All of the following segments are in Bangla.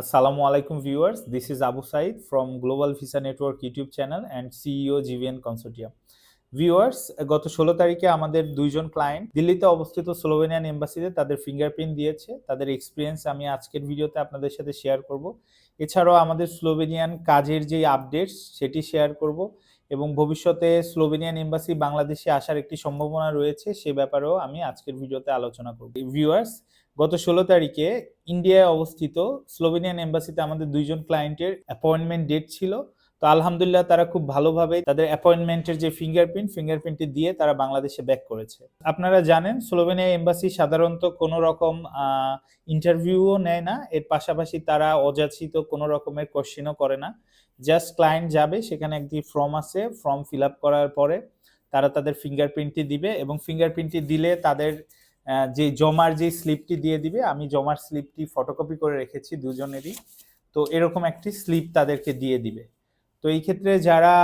Alaikum, viewers. This is Abu Said from Global Visa Network YouTube channel and E CEO GVN Consortium. Viewers গত ষোলো তারিখে আমাদের দুইজন ক্লায়েন্ট দিল্লিতে অবস্থিত স্লোভেনিয়ান এম্বাসিতে তাদের ফিঙ্গারপ্রিন্ট দিয়েছে তাদের এক্সপিরিয়েন্স আমি আজকের ভিডিওতে আপনাদের সাথে শেয়ার করব এছাড়াও আমাদের স্লোভেনিয়ান কাজের যে আপডেটস সেটি শেয়ার করব এবং ভবিষ্যতে স্লোভেনিয়ান এম্বাসি বাংলাদেশে আসার একটি সম্ভাবনা রয়েছে, সে ব্যাপারেও আমি আজকের ভিডিওতে আলোচনা করব ভিউয়ার্স গত ষোলো তারিখে ইন্ডিয়ায় অবস্থিত স্লোভেনিয়ান এম্বাসিতে আমাদের দুইজন ক্লায়েন্টের অ্যাপয়েন্টমেন্ট ডেট ছিল। তো আলহামদুলিল্লাহ তারা খুব ভালোভাবে তাদের অ্যাপয়েন্টমেন্টের যে ফিঙ্গারপ্রিন্ট ফিঙ্গারপ্রিন্টটি দিয়ে তারা বাংলাদেশে ব্যাক করেছে। আপনারা জানেন, স্লোভেনিয়া এম্বাসি সাধারণত কোনো রকম ইন্টারভিউও নেয় না। এর পাশাপাশি তারা অযাচিত কোনো রকমের কোশ্চেনও করে না। জাস্ট ক্লায়েন্ট যাবে, সেখানে একটি ফর্ম আছে ফর্ম ফিল আপ করার পরে তারা তাদের ফিঙ্গারপ্রিন্টটি দিবে এবং ফিঙ্গারপ্রিন্টটি দিলে তাদের যে জমার যে স্লিপটি দিয়ে দিবে, আমি জমার স্লিপটি ফটোকপি করে রেখেছি দুজনেরই। তো এরকম একটি স্লিপ তাদেরকে দিয়ে দিবে। তো এই ক্ষেত্রে যারা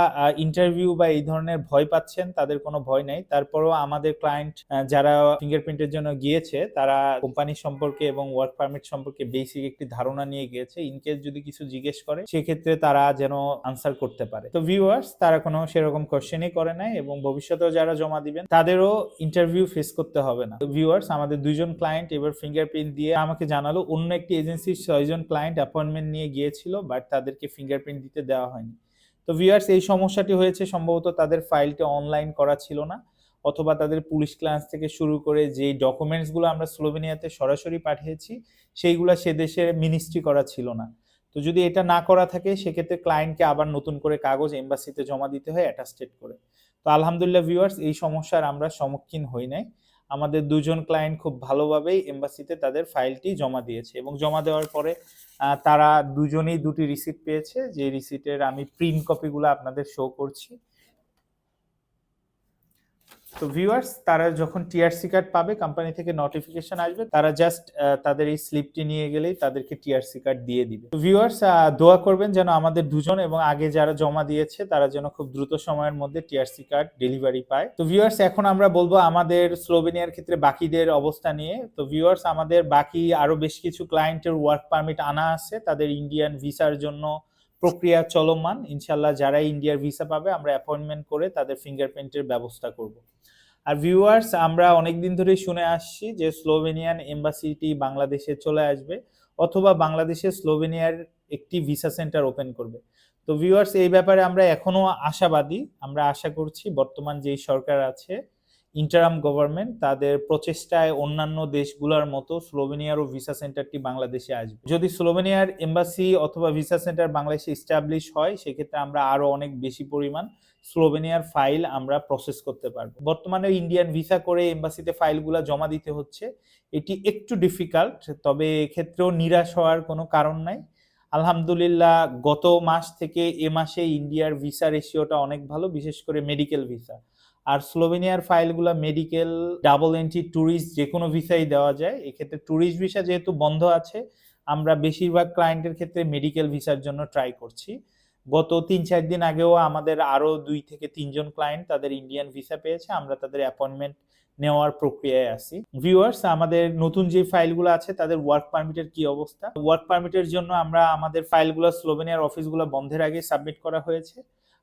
ইন্টারভিউ বা এই ধরনের ভয় পাচ্ছেন, তাদের কোনো ভয় নাই। তারপরও আমাদের ক্লায়েন্ট যারা ফিঙ্গারপ্রিন্টের জন্য গিয়েছে, তারা কোম্পানি সম্পর্কে এবং ওয়ার্ক পারমিট সম্পর্কে বেসিক একটি ধারণা নিয়ে গিয়েছে। ইনকেস যদি কিছু জিজ্ঞেস করে, সেক্ষেত্রে তারা যেন আনসার করতে পারে। তো ভিউয়ার্স তারা কোনো সেরকম কোশ্চেনই করে নাই এবং ভবিষ্যতেও যারা জমা দিবেন, তাদেরও ইন্টারভিউ ফেস করতে হবে না। ভিউয়ার্স আমাদের দুইজন ক্লায়েন্ট এবার ফিঙ্গারপ্রিন্ট দিয়ে আমাকে জানালো, অন্য একটি এজেন্সির ছয়জন ক্লায়েন্ট অ্যাপয়েন্টমেন্ট নিয়ে গিয়েছিল বাট তাদেরকে ফিঙ্গারপ্রিন্ট দিতে দেওয়া হয়নি। তো ভিউয়ার্স এই সমস্যাটি হয়েছে সম্ভবত তাদের ফাইলটা অনলাইন করা ছিল না, অথবা তাদের পুলিশ ক্লাস থেকে শুরু করে যে ডকুমেন্টসগুলো আমরা স্লোভেনিয়াতে সরাসরি পাঠিয়েছি, সেইগুলো সে দেশের মিনিস্ট্রি করা ছিল না। তো যদি এটা না করা থাকে, সেক্ষেত্রে ক্লায়েন্টকে আবার নতুন করে কাগজ এম্বাসিতে জমা দিতে হয় অ্যাটাস্টেড করে। তো আলহামদুলিল্লাহ ভিউয়ার্স এই সমস্যার আমরা সম্মুখীন হই নাই। আমাদের দুজন ক্লায়েন্ট খুব ভালোভাবেই এম্বাসিতে তাদের ফাইলটি জমা দিয়েছে এবং জমা দেওয়ার পরে তারা দুজনেই দুটি রিসিট পেয়েছে। যে রিসিটের আমি প্রিন্ট কপিগুলো আপনাদের শো করছি। তো ভিউয়ার্স তারা যখন টিআরসি কার্ড পাবে কোম্পানি থেকে নোটিফিকেশন আসবে, তারা জাস্ট তাদের এই স্লিপটি নিয়ে গেলেই তাদেরকে টিআরসি কার্ড দিয়ে দিবে। তো ভিউয়ার্স দোয়া করবেন যেন আমাদের দুজন এবং আগে যারা জমা দিয়েছে, তারা যেন খুব দ্রুত সময়ের মধ্যে টিআরসি কার্ড ডেলিভারি পায়। তো ভিউয়ার্স এখন আমরা বলব আমাদের স্লোভেনিয়ার ক্ষেত্রে বাকিদের অবস্থা নিয়ে। তো ভিউয়ার্স আমাদের বাকি আরও বেশ কিছু ক্লায়েন্টের ওয়ার্ক পারমিট আনা আছে, তাদের ইন্ডিয়ান ভিসার জন্য। প্রক্রিয়া চলমান। ইনশাল্লাহ যারা ইন্ডিয়ার ভিসা পাবে, আমরা অ্যাপয়েন্টমেন্ট করে তাদের ফিঙ্গারপ্রিন্টের ব্যবস্থা করব। আর ভিউয়ার্স আমরা অনেকদিন ধরেই শুনে আসছি যে স্লোভেনিয়ান এম্বাসিটি বাংলাদেশে চলে আসবে অথবা বাংলাদেশে স্লোভেনিয়ার একটি ভিসা সেন্টার ওপেন করবে। তো ভিউয়ার্স এই ব্যাপারে আমরা এখনও আশাবাদী। আমরা আশা করছি বর্তমান যেই সরকার আছে ইন্টারাম গভর্নমেন্ট তাদের প্রচেষ্টায় অন্যান্য দেশগুলোর মতো স্লোভেনিয়ারও ভিসা সেন্টারটি বাংলাদেশে আসবে। যদি স্লোভেনিয়ার এম্বাসি অথবা ভিসা সেন্টার বাংলাদেশে এস্টাবলিশ হয়, সেক্ষেত্রে আমরা আরও অনেক বেশি পরিমাণ স্লোভেনিয়ার ফাইল আমরা প্রসেস করতে পারব। বর্তমানে ইন্ডিয়ান ভিসা করে এম্বাসিতে ফাইলগুলো জমা দিতে হচ্ছে। এটি একটু ডিফিকাল্ট তবে এক্ষেত্রেও নিরাশ হওয়ার কোনো কারণ নাই। আলহামদুলিল্লাহ, গত মাস থেকে এ মাসে ইন্ডিয়ার ভিসা রেশিওটা অনেক ভালো, বিশেষ করে মেডিকেল ভিসা আর স্লোভেনিয়ার ফাইলগুলো মেডিকেল, ডাবল এন্ট্রি, ট্যুরিস্ট যে কোনো ভিসাই দেওয়া যায়। এক্ষেত্রে ট্যুরিস্ট ভিসা যেহেতু বন্ধ আছে, আমরা বেশিরভাগ ক্লায়েন্টের ক্ষেত্রে মেডিকেল ভিসার জন্য ট্রাই করছি। গত তিন চার দিন আগেও আমাদের আরও দুই থেকে তিনজন ক্লায়েন্ট তাদের ইন্ডিয়ান ভিসা পেয়েছে, আমরা তাদের অ্যাপয়েন্টমেন্ট নেওয়ার প্রক্রিয়ায় আছি। ভিউয়ার্স, আমাদের নতুন যে ফাইলগুলো আছে, তাদের ওয়ার্ক পারমিটের কি অবস্থা? ওয়ার্ক পারমিটের জন্য আমরা আমাদের ফাইলগুলো স্লোভেনিয়ার অফিসগুলো বন্ধের আগে সাবমিট করা হয়েছে।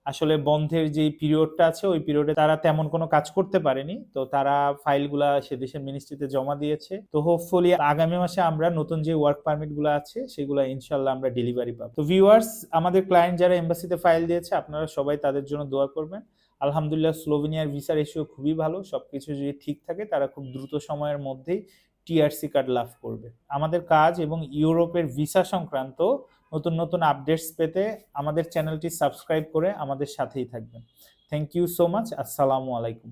আসলে বন্ধের যে পিরিয়ডটা আছে, ওই পিরিয়ডে তারা তেমন কোনো কাজ করতে পারেনি। তো তারা ফাইলগুলা সে দেশের মিনিস্ট্রিতে জমা দিয়েছে। তো হোপফুলি আগামী মাসে আমরা নতুন যে ওয়ার্ক পারমিটগুলো আছে, সেগুলো ইনশাল্লাহ আমরা ডেলিভারি পাবো। তো ভিউয়ার্স আমাদের ক্লায়েন্ট যারা এম্বাসিতে ফাইল দিয়েছে, আপনারা সবাই তাদের জন্য দোয়া করবেন। আলহামদুলিল্লাহ স্লোভেনিয়ার ভিসা রেশিও খুবই ভালো। সবকিছু যদি ঠিক থাকে, তারা খুব দ্রুত সময়ের মধ্যেই টিআরসি কার্ড লাভ করবে। আমাদের কাজ এবং ইউরোপের ভিসা সংক্রান্ত নতুন নতুন আপডেটস পেতে আমাদের চ্যানেলটি সাবস্ক্রাইব করে আমাদের সাথেই থাকবেন। থ্যাংক ইউ সো মাচ আসসালামু আলাইকুম।